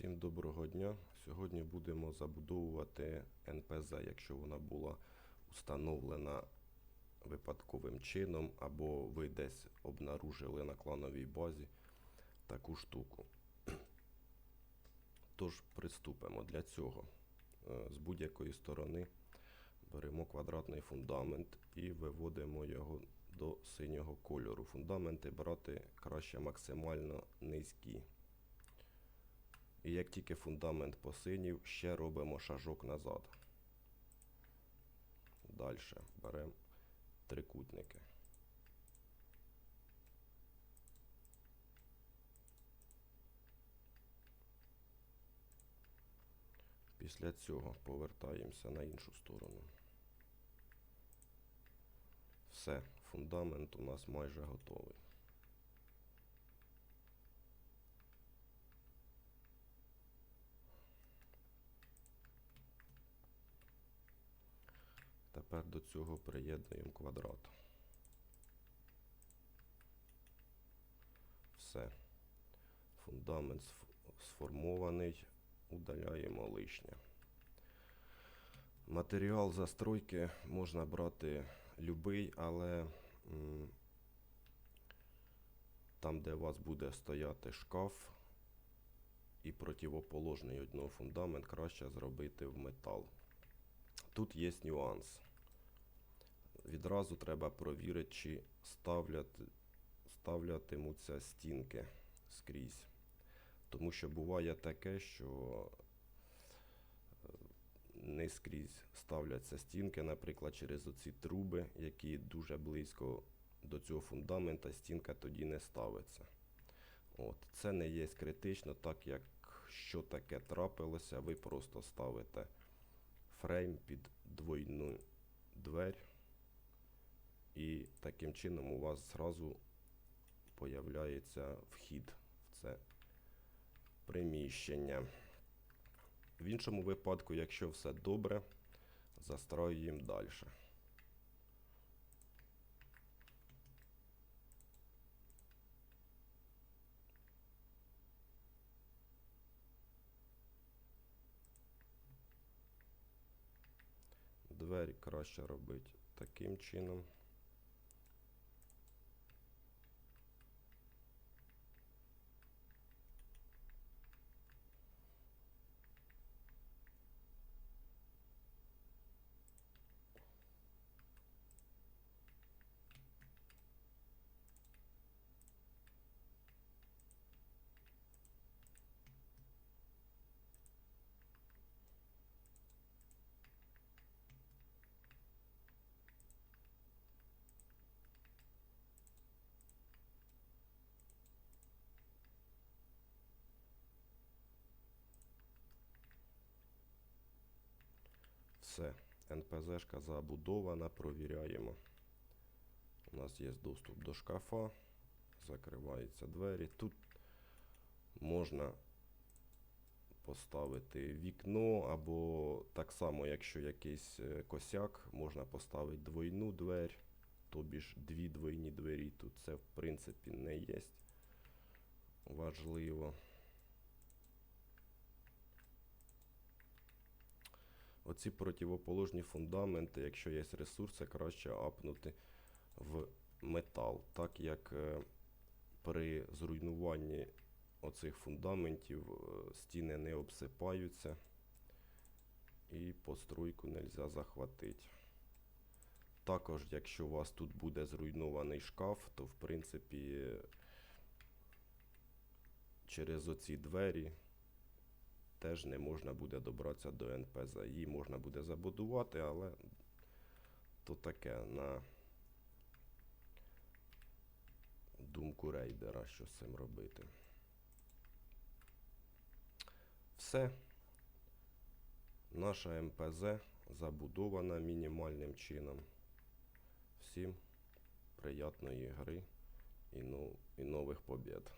Всім доброго дня. Сьогодні будемо забудовувати НПЗ, якщо вона була установлена випадковим чином, або ви десь обнаружили на клановій базі таку штуку. Тож приступимо для цього. Е, З будь-якої сторони беремо квадратний фундамент і виводимо його до синього кольору. Фундаменти брати краще максимально низькі. І як тільки фундамент посинів, ще робимо шажок назад. Далі беремо трикутники. Після цього повертаємося на іншу сторону. Все, фундамент у нас майже готовий. Тепер до цього приєднуємо квадрат. Все. Фундамент сформований. Удаляємо лишнє. Матеріал застройки можна брати любий, але там, де у вас буде стояти шкаф і противоположний одного фундамент, краще зробити в метал. Тут є нюанс. Відразу треба провірити, чи ставлять, ставлятимуться стінки скрізь. Тому що буває таке, що е, не скрізь ставляться стінки, наприклад, через оці труби, які дуже близько до цього фундамента, стінка тоді не ставиться. От. Це не є критично, так як що таке трапилося, ви просто ставите фрейм під двойну двері, і таким чином у вас зразу появляється вхід в це приміщення. В іншому випадку, якщо все добре, застроюємо далі. Двері краще робити таким чином. Все, НПЗшка забудована, провіряємо. У нас є доступ до шкафа, закриваються двері. Тут можна поставити вікно, або так само, якщо якийсь е, косяк, можна поставити двойну двері, тобі ж дві двойні двері. Тут це в принципі не є важливо. Оці противоположні фундаменти, якщо є ресурси, краще апнути в метал, так як е, при зруйнуванні оцих фундаментів е, стіни не обсипаються і постройку не можна захватити. Також, якщо у вас тут буде зруйнований шкаф, то в принципі через оці двері теж не можна буде добратися до НПЗ. Її можна буде забудувати, але то таке на думку рейдера, що з цим робити. Все. Наша МПЗ забудована мінімальним чином. Всім приятної гри і, ну, і нових побід.